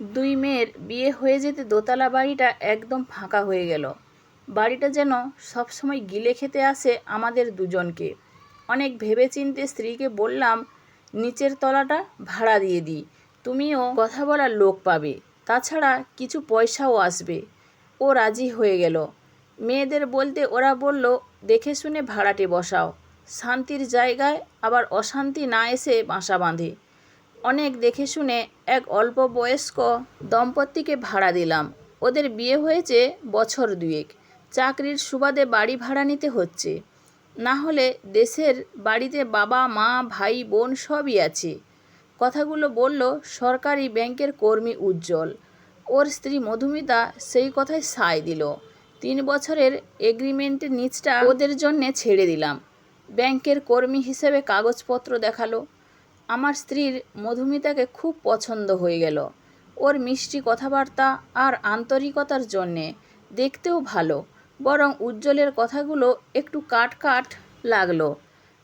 দুই মেয়ের বিয়ে হয়ে যেতে দোতলা বাড়িটা একদম ফাঁকা হয়ে গেল। বাড়িটা যেন সবসময় গিলে খেতে আসে আমাদের দুজনকে। অনেক ভেবেচিন্তে স্ত্রীকে বললাম, নিচের তলাটা ভাড়া দিয়ে দিই, তুমিও কথা বলার লোক পাবে। তাছাড়া কিছু পয়সাও আসবে। ও রাজি হয়ে গেল। মেয়েদের বলতে ওরা বলল, দেখে শুনে ভাড়াটে বসাও। শান্তির জায়গায় আবার অশান্তি না এসে বাসা বাঁধে। অনেক দেখে শুনে এক অল্প বয়স্ক দম্পতিকে ভাড়া দিলাম। ওদের বিয়ে হয়েছে বছর দুয়েক। চাকরির সুবাদে বাড়ি ভাড়া নিতে হচ্ছে। না হলে দেশের বাড়িতে বাবা, মা, ভাই, বোন সবই আছে। কথাগুলো বলল সরকারি ব্যাংকের কর্মী উজ্জ্বল। ওর স্ত্রী মধুমিতা সেই কথায় সায় দিল। তিন বছরের এগ্রিমেন্টের নিচটা ওদের জন্যে ছেড়ে দিলাম। ব্যাংকের কর্মী হিসেবে কাগজপত্র দেখাল। আমার স্ত্রীর মধুমিতাকে খুব পছন্দ হয়ে গেল। ওর মিষ্টি কথাবার্তা আর আন্তরিকতার জন্যে দেখতেও ভালো, বরং উজ্জ্বলের কথাগুলো একটু কাট কাট লাগল।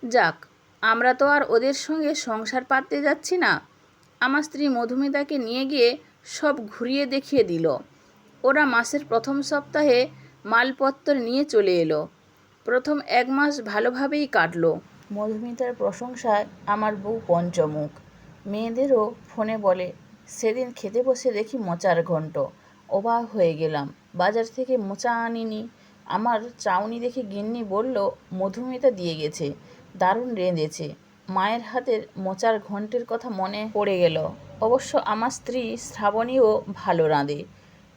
যাক, আমরা তো আর ওদের সঙ্গে সংসার পাততে যাচ্ছি না। আমার স্ত্রী মধুমিতাকে নিয়ে গিয়ে সব ঘুরিয়ে দেখিয়ে দিল। ওরা মাসের প্রথম সপ্তাহে মালপত্র নিয়ে চলে এলো। প্রথম এক মাস ভালোভাবেই কাটলো। মধুমিতার প্রশংসায় আমার বউ পঞ্চমুখ। মেয়েদেরও ফোনে বলে, সেদিন খেতে বসে দেখি মোচার ঘন্ট অবাক হয়ে গেলাম। বাজার থেকে মোচা আনিনি। আমার চাউনি দেখে গিন্নি বলল, মধুমিতা দিয়ে গেছে। দারুণ রেঁধেছে। মায়ের হাতের মোচার ঘন্টের কথা মনে পড়ে গেল। অবশ্য আমার স্ত্রী শ্রাবণীও ভালো রাঁধে।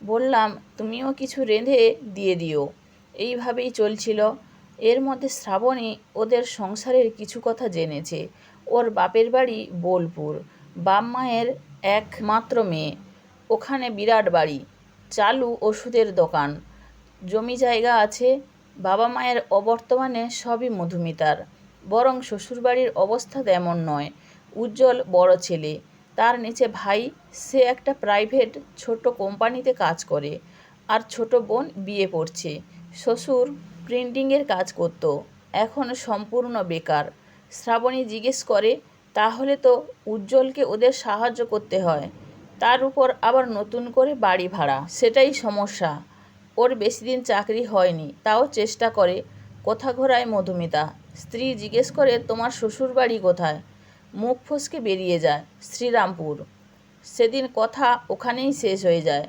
বললাম, তুমিও কিছু রেঁধে দিয়ে দিও। এইভাবেই চলছিল। এর মধ্যে শ্রাবণী ওদের সংসারের কিছু কথা জেনেছে। ওর বাপের বাড়ি বোলপুর। বাপ মায়ের একমাত্র মেয়ে। ওখানে বিরাট বাড়ি। চালু ওষুধের দোকান। জমি জায়গা আছে। বাবা মায়ের অবর্তমানে সবই মধুমিতার। বরং শ্বশুরবাড়ির অবস্থা তেমন নয়। উজ্জ্বল বড় ছেলে। তার নিচে ভাই, সে একটা প্রাইভেট ছোট কোম্পানিতে কাজ করে। আর ছোট বোন বিয়ে পড়ছে শ্বশুর প্রিন্টিংয়ের কাজ করত, এখন সম্পূর্ণ বেকার। শ্রাবণী জিজ্ঞেস করে, তাহলে তো উজ্জ্বলকে ওদের সাহায্য করতে হয়, তার উপর আবার নতুন করে বাড়ি ভাড়া, সেটাই সমস্যা। ওর বেশি দিন চাকরি হয়নি, তাও চেষ্টা করে। কথা ঘোরায় মধুমিতা? স্ত্রী জিজ্ঞেস করে, তোমার শ্বশুর বাড়ি কোথায়? মুখ ফসকে বেরিয়ে যায়, শ্রীরামপুর। সেদিন কথা ওখানেই শেষ হয়ে যায়।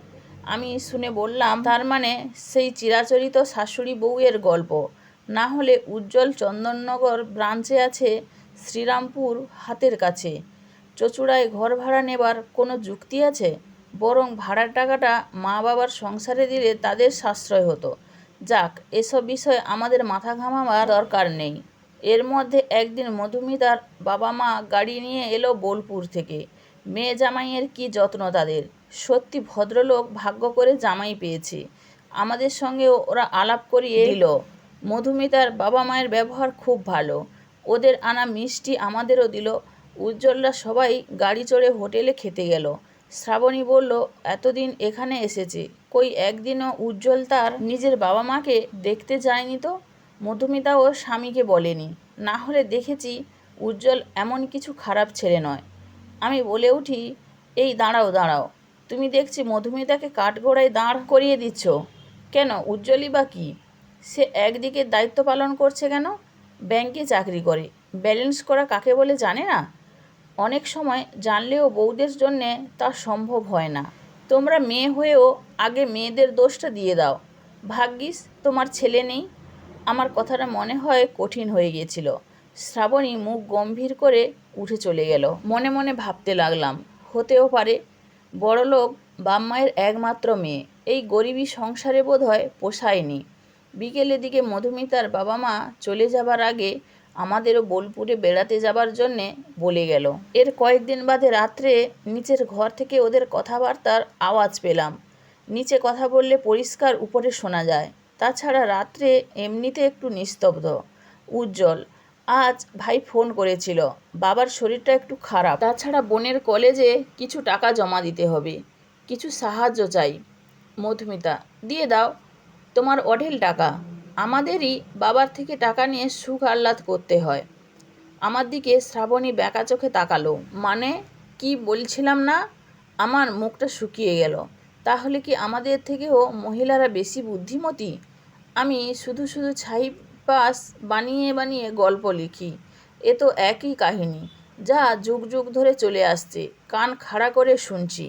আমি শুনে বললাম, তার মানে সেই চিরাচরিত শাশুড়ি বউয়ের গল্প। না হলে উজ্জ্বল চন্দননগর ব্রাঞ্চে আছে শ্রীরামপুর হাতের কাছে। চচুড়ায় ঘর ভাড়া নেবার কোনো যুক্তি আছে? বরং ভাড়ার টাকাটা মা বাবার সংসারে দিলে তাদের সাশ্রয় হতো। যাক, এসব বিষয়ে আমাদের মাথা ঘামাবার দরকার নেই। এর মধ্যে একদিন মধুমিতার বাবা মা গাড়ি নিয়ে এলো বোলপুর থেকে। মেয়ে জামাইয়ের কি যত্ন তাদের? সত্যি ভদ্রলোক ভাগ্য করে জামাই পেয়েছে। আমাদের সঙ্গেও ওরা আলাপ করিয়ে দিল। মধুমিতার বাবা মায়ের ব্যবহার খুব ভালো। ওদের আনা মিষ্টি আমাদেরও দিল। উজ্জ্বলরা সবাই গাড়ি চড়ে হোটেলে খেতে গেল। শ্রাবণী বলল, এতদিন এখানে এসেছে। কই একদিনও উজ্জ্বল তার নিজের বাবা মাকে দেখতে যায়নি তো? মধুমিতা ও স্বামীকে বলেনি। না হলে দেখেছি উজ্জ্বল এমন কিছু খারাপ ছেলে নয়। আমি বলে উঠি, এই দাঁড়াও দাঁড়াও। তুমি দেখছি মধুমিতাকে কাঠগোড়ায় দাঁড় করিয়ে দিচ্ছ। কেন উজ্জ্বলই বা কী? সে একদিকে দায়িত্ব পালন করছে কেন? ব্যাংকে চাকরি করে। ব্যালেন্স করা কাকে বলে জানে না? অনেক সময় জানলেও বউদের জন্যে তা সম্ভব হয় না। তোমরা মেয়ে হয়েও আগে মেয়েদের দোষটা দিয়ে দাও। ভাগ্যিস তোমার ছেলে নেই। আমার কথাটা মনে হয় কঠিন হয়ে গিয়েছিল। শ্রাবণী মুখ গম্ভীর করে উঠে চলে গেল। মনে মনে ভাবতে লাগলাম, হতেও পারে বড়লোক বাম্মায়ের একমাত্র মেয়ে, এই গরিবী সংসারে বোধ হয় পোষায়নি। বিকেলের দিকে মধুমিতার বাবা মা চলে যাবার আগে আমাদেরও বোলপুরে বেড়াতে যাবার জন্যে বলে গেল। এর কয়েকদিন বাদে রাত্রে নিচের ঘর থেকে ওদের কথাবার্তার আওয়াজ পেলাম। নিচে কথা বললে পরিষ্কার উপরে শোনা যায়। তাছাড়া রাত্রে এমনিতে একটু নিস্তব্ধ, উজ্জ্বল। আজ ভাই ফোন করেছিল। বাবার শরীরটা একটু খারাপ। তাছাড়া বোনের কলেজে কিছু টাকা জমা দিতে হবে। কিছু সাহায্য চাই। মধুমিতা, দিয়ে দাও। তোমার অঢেল টাকা। আমাদেরই বাবার থেকে টাকা নিয়ে সুখ আহ্লাদ করতে হয়। আমার দিকে শ্রাবণী ব্যাকা চোখে তাকালো। মানে কি বলছিলাম না? আমার মুখটা শুকিয়ে গেল। তাহলে কি আমাদের থেকেও মহিলারা বেশি বুদ্ধিমতী? আমি শুধু শুধু ছাই পাস বানিয়ে বানিয়ে গল্প লিখি। এ তো একই কাহিনী, যা যুগ যুগ ধরে চলে আসছে, কান খাড়া করে শুনছি।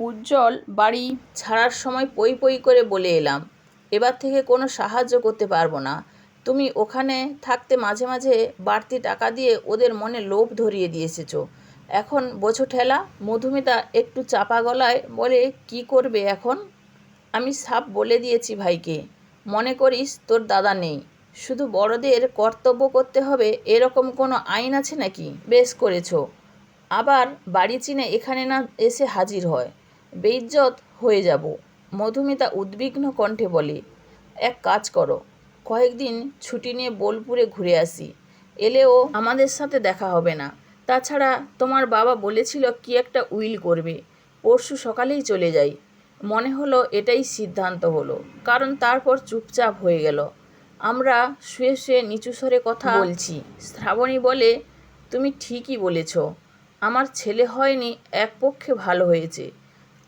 উজ্জ্বল বাড়ি ছাড়ার সময় পই পই করে বলে এলাম, এবার থেকে কোনো সাহায্য করতে পারব না। তুমি ওখানে থাকতে মাঝে মাঝে বাড়তি টাকা দিয়ে ওদের মনে লোভ ধরিয়ে দিয়েছেছ। এখন বোঝো ঠেলা, মধুমিতা একটু চাপা গলায় বলে, কি করবে এখন? আমি সাপ বলে দিয়েছি ভাইকে। মনে করিস তোর দাদা নেই। শুধু বড়দের কর্তব্য করতে হবে, এরকম কোনো আইন আছে নাকি? বেশ করেছ। আবার বাড়ি চিনে এখানে না এসে হাজির হয়। বেইজ্জত হয়ে যাব, মধুমিতা উদ্বিগ্ন কণ্ঠে বলে। এক কাজ করো, কয়েকদিন ছুটি নিয়ে বোলপুরে ঘুরে আসি। এলেও আমাদের সাথে দেখা হবে না। তাছাড়া তোমার বাবা বলেছিল কি একটা উইল করবে। পরশু সকালেই চলে যাই। মনে হলো এটাই সিদ্ধান্ত হলো, কারণ তারপর চুপচাপ হয়ে গেল। আমরা শুয়ে শুয়ে নিচু স্বরে কথা বলছি। শ্রাবণী বলে তুমি ঠিকই বলেছ। আমার ছেলে হয়নি এক পক্ষে ভালো হয়েছে।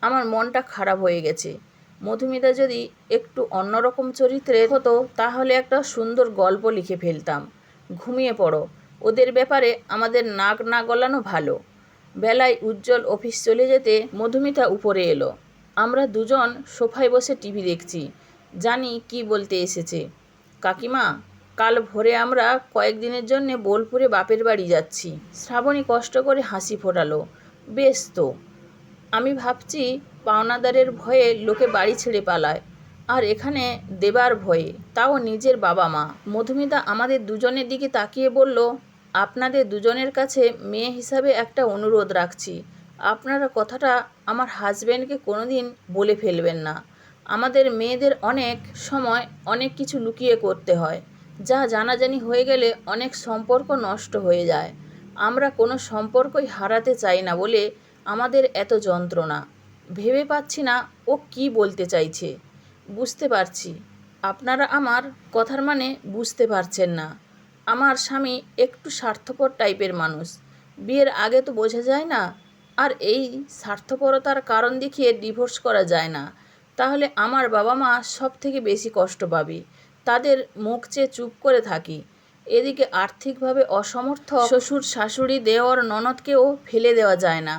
আমার মনটা খারাপ হয়ে গেছে। মধুমিতা যদি একটু অন্যরকম চরিত্রের হতো তাহলে একটা সুন্দর গল্প লিখে ফেলতাম। ঘুমিয়ে পড়ো। ওদের ব্যাপারে আমাদের নাক না গলানো ভালো। বেলায় উজ্জ্বল অফিস চলে যেতে মধুমিতা উপরে এলো। আমরা দুজন সোফায় বসে টিভি দেখছি। জানি কি বলতে এসেছে। কাকিমা, কাল ভোরে আমরা কয়েকদিনের জন্য বোলপুরে বাপের বাড়ি যাচ্ছি। শ্রাবণী কষ্ট করে হাসি ফোটালো। বেশ তো। আমি ভাবছি পাওনাদারের ভয়ে লোকে বাড়ি ছেড়ে পালায়। আর এখানে দেবার ভয়ে। তাও নিজের বাবা মা। মধুমিতা আমাদের দুজনের দিকে তাকিয়ে বলল, আপনাদের দুজনের কাছে মেয়ে হিসাবে একটা অনুরোধ রাখছি। আপনারা কথাটা আমার হাজব্যান্ডকে কোনোদিন বলে ফেলবেন না। আমাদের মেয়েদের অনেক সময় অনেক কিছু লুকিয়ে করতে হয়, যা জানাজানি হয়ে গেলে অনেক সম্পর্ক নষ্ট হয়ে যায়। আমরা কোনো সম্পর্কই হারাতে চাই না বলে আমাদের এত যন্ত্রণা। ভেবে পাচ্ছি না ও কি বলতে চাইছে। বুঝতে পারছি। আপনারা আমার কথার মানে বুঝতে পারছেন না। আমার স্বামী একটু স্বার্থপর টাইপের মানুষ। বিয়ের আগে তো বোঝা যায় না। আর এই স্বার্থপরতার কারণ দেখিয়ে ডিভোর্স করা যায় না। তাহলে আমার বাবা মা সব থেকে বেশি কষ্ট পাবে। তাদের মুখ চেয়ে চুপ করে থাকি। এদিকে আর্থিকভাবে অসমর্থ শ্বশুর শাশুড়ি দেওয়ার ননদকেও ফেলে দেওয়া যায় না।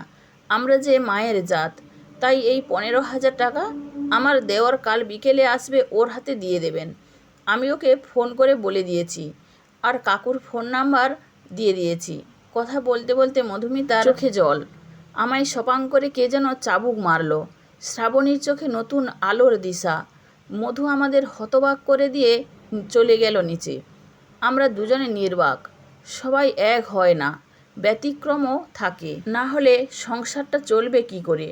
আমরা যে মায়ের জাত, তাই এই পনেরো হাজার টাকা আমার দেওয়ার কাল বিকেলে আসবে ওর হাতে দিয়ে দেবেন। আমি ওকে ফোন করে বলে দিয়েছি, আর কাকুর ফোন নাম্বার দিয়ে দিয়েছি। কথা বলতে বলতে মধুমিতার চোখে জল। আমায় সপাং করে কে যেন চাবুক মারলো। শ্রাবণীর চোখে নতুন আলোর দিশা। মধু আমাদের হতবাক করে দিয়ে চলে গেল নিচে। আমরা দুজনে নির্বাক। সবাই এক হয় না, ব্যতিক্রমও থাকে। না হলে সংসারটা চলবে কি করে?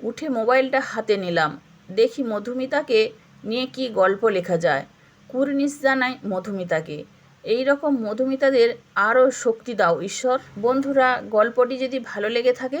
উঠে মোবাইলটা হাতে নিলাম। দেখি মধুমিতাকে নিয়ে কি গল্প লেখা যায়। কুর্নিশ জানাই মধুমিতাকে, এই রকম মধুমিতাদের আরও শক্তি দাও, ঈশ্বর। বন্ধুরা, গল্পটি যদি ভালো লেগে থাকে